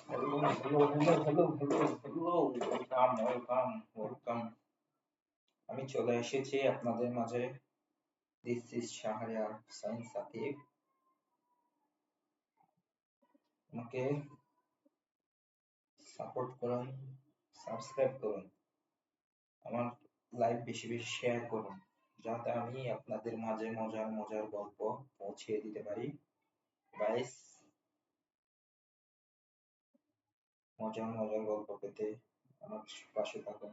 Hello, hello, hello, hello, hello, hello, welcome, welcome, welcome. আমি চলে এসেছি আপনাদের মাঝে দিস ইজ শাহরিয়ার সাকিব আমাকে সাপোর্ট করুন সাবস্ক্রাইব করুন আমার লাইভ বেশি বেশি শেয়ার করুন যাতে আমি আপনাদের মাঝে মজার মজার গল্প পৌঁছে দিতে পারি গাইস মজার মজার গল্প পেতে আমার পাশে থাকুন।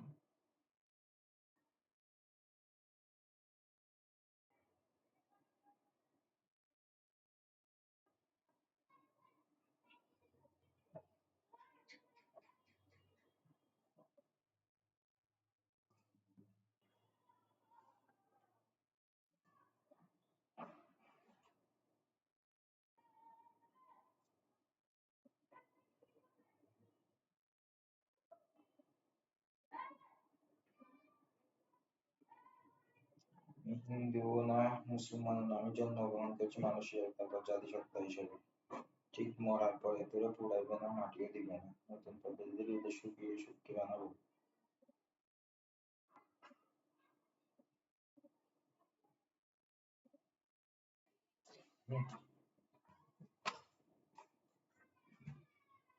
আমি হিন্দুও না মুসলমানও না, আমি জন্মগ্রহণ করেছি মানুষের তারপর জাতিসত্তা হিসেবে। ঠিক মরার পরে তোরা পুড়াইবে না, মাটিও দিবে না। নতুন পদ্ধতির ওদের শুকিয়ে শুকিয়ে বানাবো।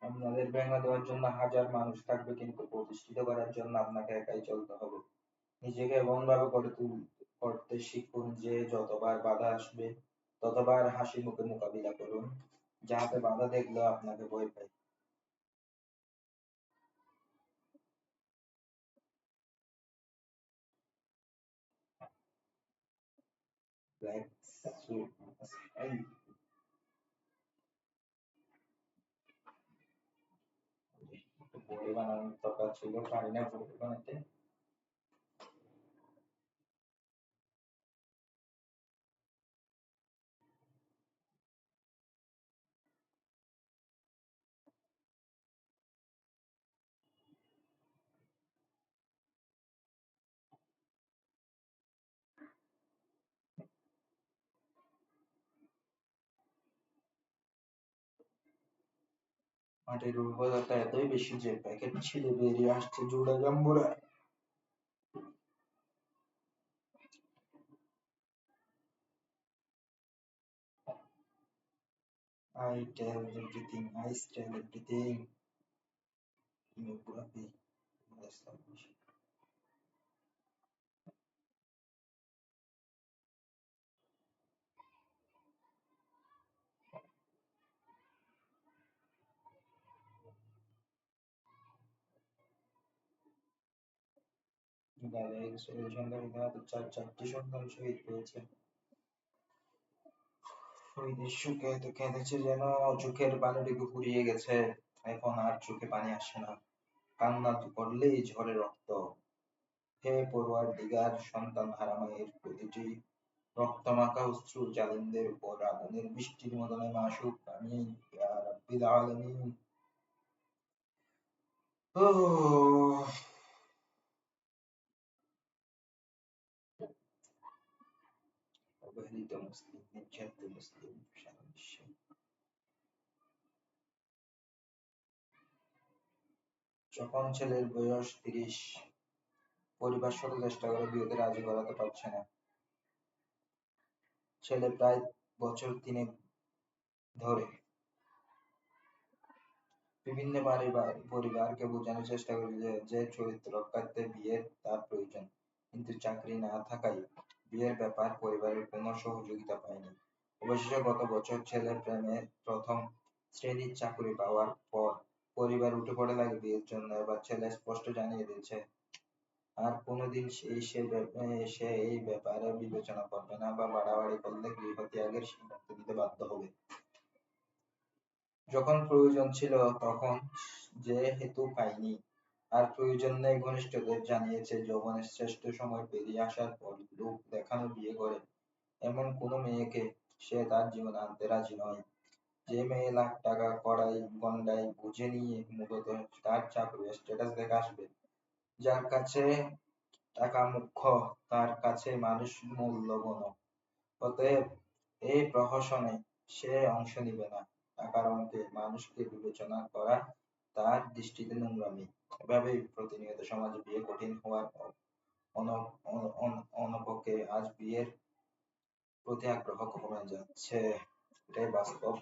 আপনাদের ভেঙে দেওয়ার জন্য হাজার মানুষ থাকবে, কিন্তু প্রতিষ্ঠিত করার জন্য আপনাকে একাই চলতে হবে। নিজেকে এমন ভাবে করে তুল করতে শিখুন যে যতবার বাধা আসবে, ততবার হাসি মুখে মোকাবিলা করুন। যাতে বাধা দেখলেও আপনাকে ভয় পায়। বানানোর দরকার ছিল পারি না বানাতে মাটির উর্বরতা এতই বেশি যে প্যাকেট ছিঁড়ে বেরিয়ে আসছে জোড়া জম্বুরা I tell everything, I tell everything. গালের সন্তান চার চারটি সন্তান শহীদ হয়েছে শহীদের তো কেঁদেছে যেন চোখের ফুরিয়ে গেছে। এখন আর চোখে পানি আসে না। কান্না তো করলেই ঝরে রক্ত। হে পড়ুয়ার দিগার সন্তান হারা প্রতিটি রক্তমাখা অশ্রু জালিমদের উপর আগুনের বৃষ্টির মতো নেমে আসুক আমি ইয়া অবহেলিত মুসলিম নির্যাতিত মুসলিম সারা বিশ্বে যখন ছেলের বয়স তিরিশ, পরিবার শত চেষ্টা করে বিয়েতে রাজি করাতে পারছে না। ছেলে প্রায় বছর তিনেক ধরে বিভিন্ন পরিবারকে বোঝানোর চেষ্টা করে যে চরিত্র রক্ষার্থে বিয়ের তার প্রয়োজন, কিন্তু চাকরি না থাকায় বিয়ের ব্যাপার, পরিবারের কোনো সহযোগিতা পায়নি। অবশেষে গত বছর ছেলের প্রেমে প্রথম শ্রেণির চাকরি পাওয়ার পর পরিবার উঠে পড়ে লাগে বিয়ের জন্য, এবার ছেলে স্পষ্ট জানিয়ে দিয়েছে আর কোনোদিন সেই সে সে এই ব্যাপারে বিবেচনা করবে না বা বাড়াবাড়ি করলে গৃহত্যাগের সিদ্ধান্ত নিতে বাধ্য হবে। যখন প্রয়োজন ছিল, তখন যেহেতু পায়নি। আর প্রয়োজন নেই ঘনিষ্ঠদের জানিয়েছে, যৌবনের শ্রেষ্ঠ সময় পেরিয়ে আসার পর লোক দেখানো বিয়ে করে এমন কোনো মেয়েকে সে তার জীবনে আনতে রাজি নয়। যে মেয়ে লাখ টাকা কড়াই গন্ডায় বুঝে নিয়ে মূলত তার চাকরি স্ট্যাটাস দেখে আসবে। যার কাছে টাকা মুখ্য, তার কাছে মানুষ মূল্যবান অতএব এই প্রহসনে সে অংশ নিবে না। টাকার অঙ্কে মানুষকে বিবেচনা করা তার দৃষ্টিতে নোংরামি। এভাবেই প্রতিনিয়ত সমাজে বিয়ে কঠিন হওয়ার অনপক্ষে আজ বিয়ের প্রতি আগ্রহ কমে যাচ্ছে। এটাই বাস্তব।